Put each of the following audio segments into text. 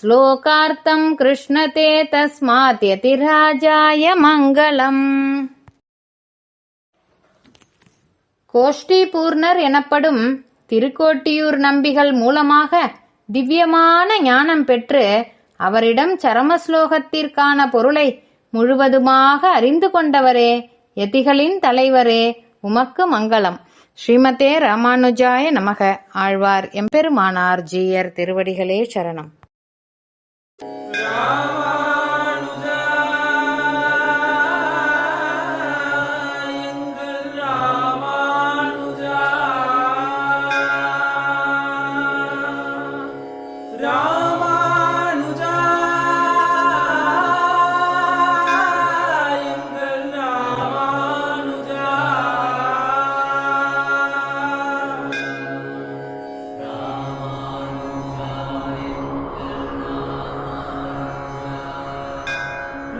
ஸ்லோகார்த்தம் கிருஷ்ணதே தஸ்மாத் யதிராஜாய மங்களம் கோஷ்டிபூர்ணர் எனப்படும் திருக்கோட்டியூர் நம்பிகள் மூலமாக திவ்யமான ஞானம் பெற்று அவரிடம் சரமஸ்லோகத்திற்கான பொருளை முழுவதுமாக அறிந்து கொண்டவரே யதிகளின் தலைவரே உமக்கு மங்களம் ஸ்ரீமதே ராமானுஜாய நமக ஆழ்வார் எம்பெருமானார் ஜீயர் திருவடிகளே சரணம் Chama.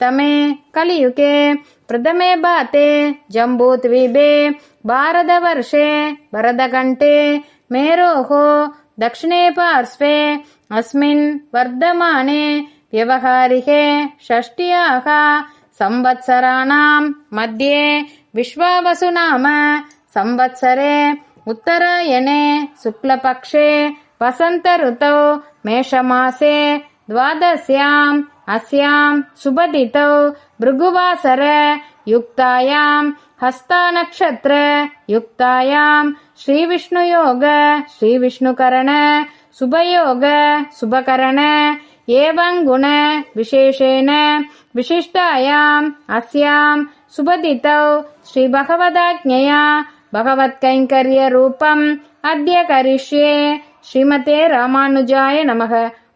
तमे कलियुके प्रथमे बाते जम्बूद्वीपे भारतवर्षे वरदघण्टे मेरोः दक्षिणे पार्श्वे अस्मिन् वर्धमाने व्यवहारिके षष्ट्याः संवत्सराणाम् मध्ये विश्वावसुनाम संवत्सरे उत्तरायणे शुक्लपक्षे ऋतौ मेषमासे द्वादश्याम् अस्यां सुभदितौ भृगुवासर युक्तायां हस्तानक्षत्र युक्तायां श्रीविष्णुयोग गुण विशेषेण विशिष्टायाम् अस्याम् सुभदितौ श्रीभगवदाज्ञया भगवत्कैङ्कर्यरूपम् अद्य करिष्ये श्रीमते रामानुजाय नमः